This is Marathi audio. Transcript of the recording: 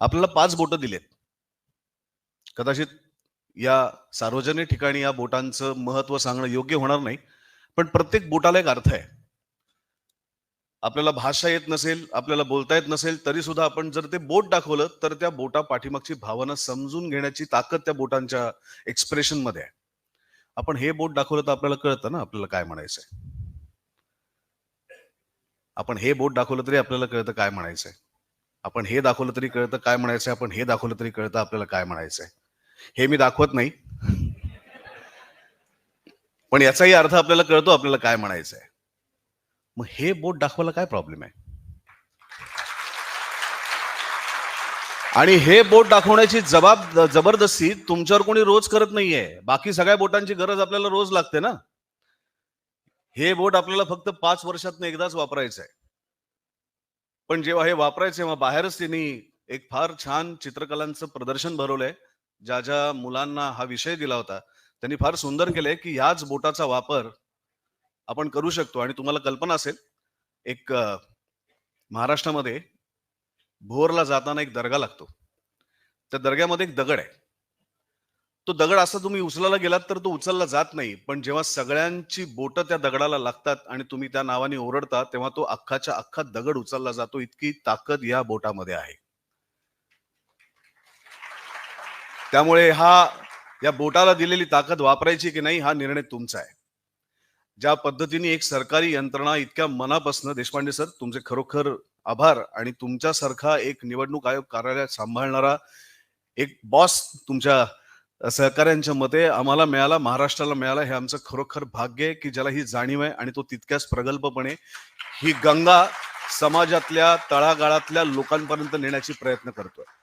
आपल्याला पाच बोटं दिलेत. कदाचित या सार्वजनिक ठिकाणी या बोटांचं महत्त्व सांगणं योग्य होणार नाही पण प्रत्येक बोटाला एक अर्थ आहे. आपल्याला भाषा येत नसेल आपल्याला बोलता येत नसेल तरी सुद्धा आपण जर ते बोट दाखवलं तर त्या बोटा पाठीमागची भावना समजून घेण्याची ताकद त्या बोटांच्या एक्सप्रेशनमध्ये आहे. आपण हे बोट दाखवलं तर आपल्याला कळतं ना आपल्याला काय म्हणायचंय. आपण हे बोट दाखवलं तरी आपल्याला कळतं काय म्हणायचंय. आपण हे दाखवलं तरी कळतं काय म्हणायचंय आपण हे दाखवलं तरी कळतं आपल्याला काय म्हणायचंय. हे मी दाखवत नाही. पण याचाही अर्थ आपल्याला कळतो आपल्याला काय म्हणायचंय. मग हे बोट दाखवायला काय प्रॉब्लेम आहे? आणि हे बोट दाखवण्याची जबाब जबरदस्ती तुमच्यावर कोणी रोज करत नाहीये. बाकी सगळ्या बोटांची गरज आपल्याला रोज लागते ना. हे बोट आपल्याला फक्त पाच वर्षात एकदाच वापरायचं आहे पण जेव्हा हे वापरायचे तेव्हा बाहेरच त्यांनी एक फार छान चित्रकलांचं प्रदर्शन भरवलंय. ज्या ज्या मुलांना हा विषय दिला होता त्यांनी फार सुंदर केलंय की ह्याच बोटाचा वापर आपण करू शकतो. आणि तुम्हाला कल्पना असेल एक महाराष्ट्रामध्ये भोरला जाताना एक दर्गा लागतो. त्या दर्ग्यामध्ये एक दगड आहे. तो दगड असा तुम्ही उचलायला गेलात तर तो उचलला जात नाही. पण जेव्हा सगळ्यांची बोटं त्या दगडाला लागतात आणि तुम्ही त्या नावाने ओरडता तेव्हा तो अख्खाच्या अख्खा दगड उचलला जातो. इतकी ताकद या बोटामध्ये आहे. त्यामुळे हा या बोटाला दिलेली ताकद वापरायची की नाही हा निर्णय तुमचा आहे. ज्या पद्धतीने एक सरकारी यंत्रणा इतक्या मनापासून देशपांडे सर तुमचे खरोखर आभार आणि तुमच्यासारखा एक निवडणूक आयोग कार्यालयात सांभाळणारा एक बॉस तुमच्या सहकाऱ्यांच्या मते आम्हाला मिळाला महाराष्ट्राला मिळाला हे आमचं खरोखर भाग्य आहे की ज्याला ही जाणीव आहे आणि तो तितक्याच प्रगल्भपणे ही गंगा समाजातल्या तळागाळातल्या लोकांपर्यंत नेण्याची प्रयत्न करतोय.